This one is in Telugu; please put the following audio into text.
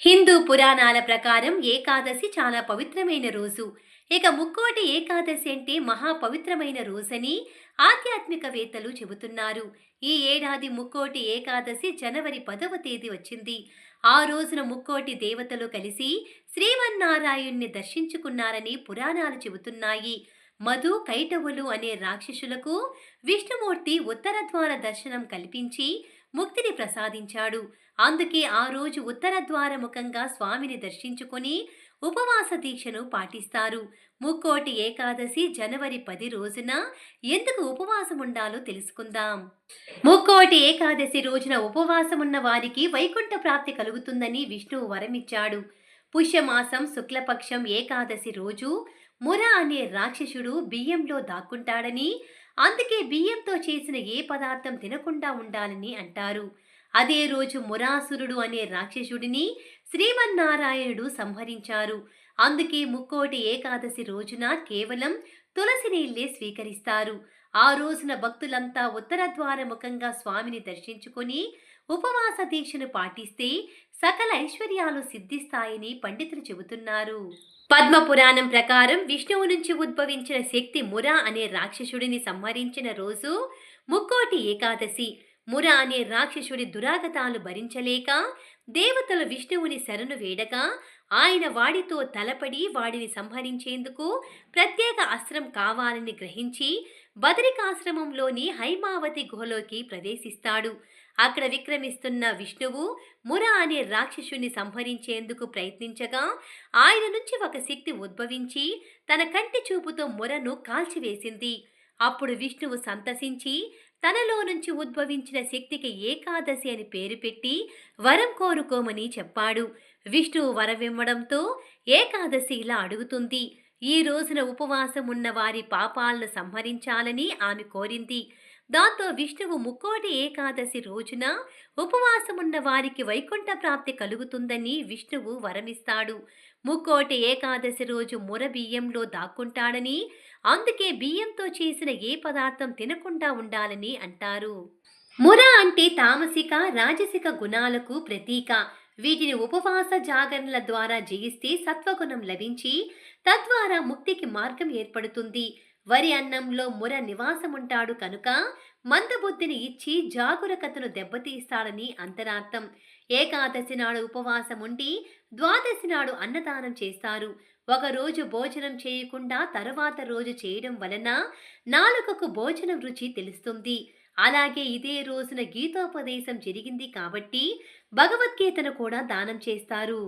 హిందూ పురాణాల ప్రకారం ఏకాదశి చాలా పవిత్రమైన రోజు. ఇక ముక్కోటి ఏకాదశి అంటే మహా పవిత్రమైన రోజని ఆధ్యాత్మికవేత్తలు చెబుతున్నారు. ఈ ఏడాది ముక్కోటి ఏకాదశి జనవరి పదవ తేదీ వచ్చింది. ఆ రోజున ముక్కోటి దేవతలు కలిసి శ్రీమన్నారాయణ్ణి దర్శించుకున్నారని పురాణాలు చెబుతున్నాయి. మధు కైటవులు అనే రాక్షసులకు విష్ణుమూర్తి ఉత్తరద్వార దర్శనం కల్పించి ముక్తిని ప్రసాదించాడు. అందుకే ఆ రోజు ఉత్తర ద్వారముఖంగా స్వామిని దర్శించుకొని ఉపవాస దీక్షను పాటిస్తారు. ముక్కోటి ఏకాదశి జనవరి పది రోజున ఎందుకు ఉపవాసం ఉండాలో తెలుసుకుందాం. ముక్కోటి ఏకాదశి రోజున ఉపవాసం ఉన్న వారికి వైకుంఠ ప్రాప్తి కలుగుతుందని విష్ణువు వరమిచ్చాడు. పుష్యమాసం శుక్లపక్షం ఏకాదశి రోజు ముర అనే రాక్షసుడు బియ్యంలో దాక్కుంటాడని అందుకే బియ్యంతో చేసిన ఏ పదార్థం తినకుండా ఉండాలని అంటారు. అదే రోజు మురాసురుడు అనే రాక్షసుడిని శ్రీమన్నారాయణుడు సంహరించారు. అందుకే ముక్కోటి ఏకాదశి రోజున కేవలం తులసి నీళ్ళే స్వీకరిస్తారు. ఆ రోజున భక్తులంతా ఉత్తర ద్వారముఖంగా స్వామిని దర్శించుకొని ఉపవాస దీక్షను పాటిస్తే సకల ఐశ్వర్యాలు సిద్ధిస్తాయని పండితులు చెబుతున్నారు. పద్మపురాణం ప్రకారం విష్ణువు నుంచి ఉద్భవించిన శక్తి మురా అనే రాక్షసుడిని సంహరించిన రోజు ముక్కోటి ఏకాదశి ముర అనే రాక్షసుడి దురాగతాలు భరించలేక దేవతలు విష్ణువుని శరణు వేడగా ఆయన వాడితో తలపడి వాడిని సంహరించేందుకు ప్రత్యేక అస్త్రం కావాలని గ్రహించి బదరికాశ్రమంలోని హైమావతి గుహలోకి ప్రవేశిస్తాడు. అక్కడ విక్రమిస్తున్న విష్ణువు ముర అనే రాక్షసుని సంహరించేందుకు ప్రయత్నించగా ఆయన నుంచి ఒక శక్తి ఉద్భవించి తన కంటి చూపుతో మురను కాల్చివేసింది. అప్పుడు విష్ణువు సంతసించి తనలో నుంచి ఉద్భవించిన శక్తికి ఏకాదశి అని పేరు పెట్టి వరం కోరుకోమని చెప్పాడు. విష్ణువు వరమివ్వడంతో ఏకాదశి ఇలా అడుగుతుంది. ఈ రోజున ఉపవాసం ఉన్న వారి పాపాలను సంహరించాలని ఆమె కోరింది. దాంతో విష్ణువు ముక్కోటి ఏకాదశి రోజున ఉపవాసమున్న వారికి వైకుంఠ ప్రాప్తి కలుగుతుందని విష్ణువు వరమిస్తాడు. ముక్కోటి ఏకాదశి రోజు ముర బియ్యంలో దాక్కుంటాడని అందుకే బియ్యంతో చేసిన ఏ పదార్థం తినకుండా ఉండాలని అంటారు. ముర అంటే తామసిక రాజసిక గుణాలకు ప్రతీక. వీటిని ఉపవాస జాగరణల ద్వారా జయిస్తే సత్వగుణం లభించి తద్వారా ముక్తికి మార్గం ఏర్పడుతుంది. వరి అన్నంలో ముర నివాసముంటాడు కనుక మందబుద్ధిని ఇచ్చి జాగురకతను దెబ్బతీస్తాడని అంతరార్థం. ఏకాదశి నాడు ఉపవాసం ఉండి ద్వాదశి నాడు అన్నదానం చేస్తారు. ఒకరోజు భోజనం చేయకుండా తరువాత రోజు చేయడం వలన నాలుకకు భోజనం రుచి తెలుస్తుంది. అలాగే ఇదే రోజున గీతోపదేశం జరిగింది కాబట్టి భగవద్గీతను కూడా దానం చేస్తారు.